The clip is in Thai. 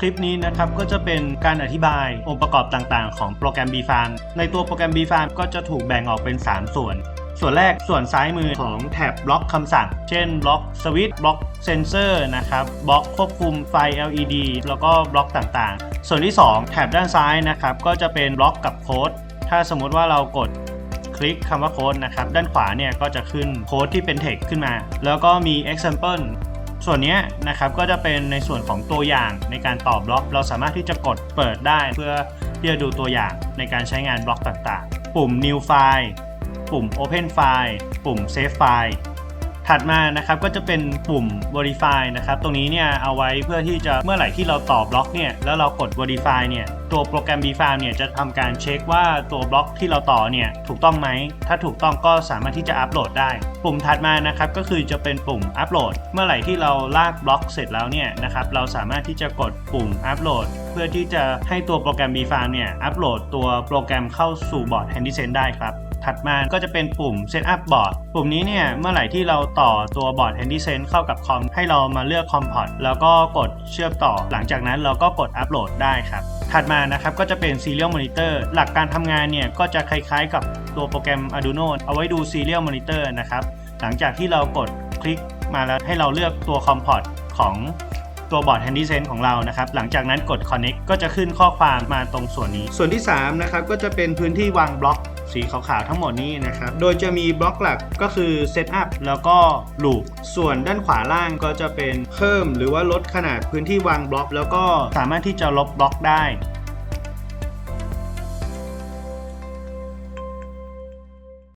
คลิปนี้นะครับก็จะเป็นการอธิบายองค์ประกอบต่างๆ ของโปรแกรม b f a r m ในตัวโปรแกรม b f a r m ก็จะถูกแบ่งออกเป็น 3 ส่วน ส่วนแรกส่วนซ้ายมือของแท็บบล็อกคำสั่ง เช่นบล็อกสวิตช์บล็อกเซนเซอร์นะครับบล็อกควบคุมไฟ LED แล้วก็บล็อกต่างๆ ส่วนที่ 2 แท็บด้านซ้ายนะครับก็จะเป็นบล็อกกับโค้ดถ้าสมมุติว่าเรากดคลิกคำว่าโค้ดนะครับ ด้านขวาเนี่ยก็จะขึ้นโค้ดที่เป็น text ขึ้นมา แล้วก็มี example ส่วนนี้นะครับก็จะเป็นในส่วนของตัวอย่างในการตอบบล็อก เราสามารถที่จะกดเปิดได้เพื่อที่จะดูตัวอย่างในการใช้งานบล็อกต่างๆ ปุ่ม new file ปุ่ม open file ปุ่ม save file ถัดมานะครับก็จะเป็นปุ่ม verify นะครับตรงนี้เนี่ยเอาไว้เพื่อที่จะเมื่อไหร่ที่เราตอบบล็อกเนี่ยแล้วเรากด verify เนี่ยตัวโปรแกรม b f a r m เนี่ยจะทำการเช็คว่าตัวบล็อกที่เราต่อเนี่ยถูกต้องไหม ถ้าถูกต้องก็สามารถที่จะอัปโหลดได้ ปุ่มถัดมานะครับก็คือจะเป็นปุ่มอัปโหลด เมื่อไหร่ที่เราลากบล็อกเสร็จแล้วเนี่ยนะครับเราสามารถที่จะกดปุ่มอัปโหลด เพื่อที่จะให้ตัวโปรแกรม b f a r m เนี่ยอัปโหลดตัวโปรแกรมเข้าสู่บอร์ด h a n d y s e n ได้ครับ ถัดมาก็จะเป็นปุ่ม Setup Board ปุ่มนี้เนี่ยเมื่อไหร่ที่เราต่อตัวบอร์ด HandySense เข้ากับคอมให้เรามาเลือก COM Port แล้วก็กดเชื่อมต่อ หลังจากนั้นเราก็กดอัปโหลดได้ครับถัดมานะครับก็จะเป็น Serial Monitor หลักการทำงานเนี่ยก็จะคล้ายๆกับตัวโปรแกรม Arduino เอาไว้ดู Serial Monitor นะครับหลังจากที่เรากดคลิกมาแล้วให้เราเลือกตัว COM Port ของตัวบอร์ด HandySense ของเรานะครับ หลังจากนั้นกด Connect ก็จะขึ้นข้อความมาตรงส่วนนี้ ส่วนที่ 3 นะครับ ก็จะเป็นพื้นที่วางบล็อก สีขาวๆทั้งหมดนี้นะครับ โดยจะมีบล็อกหลักก็คือ Setup แล้วก็ Loop ส่วนด้านขวาล่างก็จะเป็นเพิ่มหรือว่าลดขนาดพื้นที่วางบล็อก แล้วก็สามารถที่จะลบบล็อกได้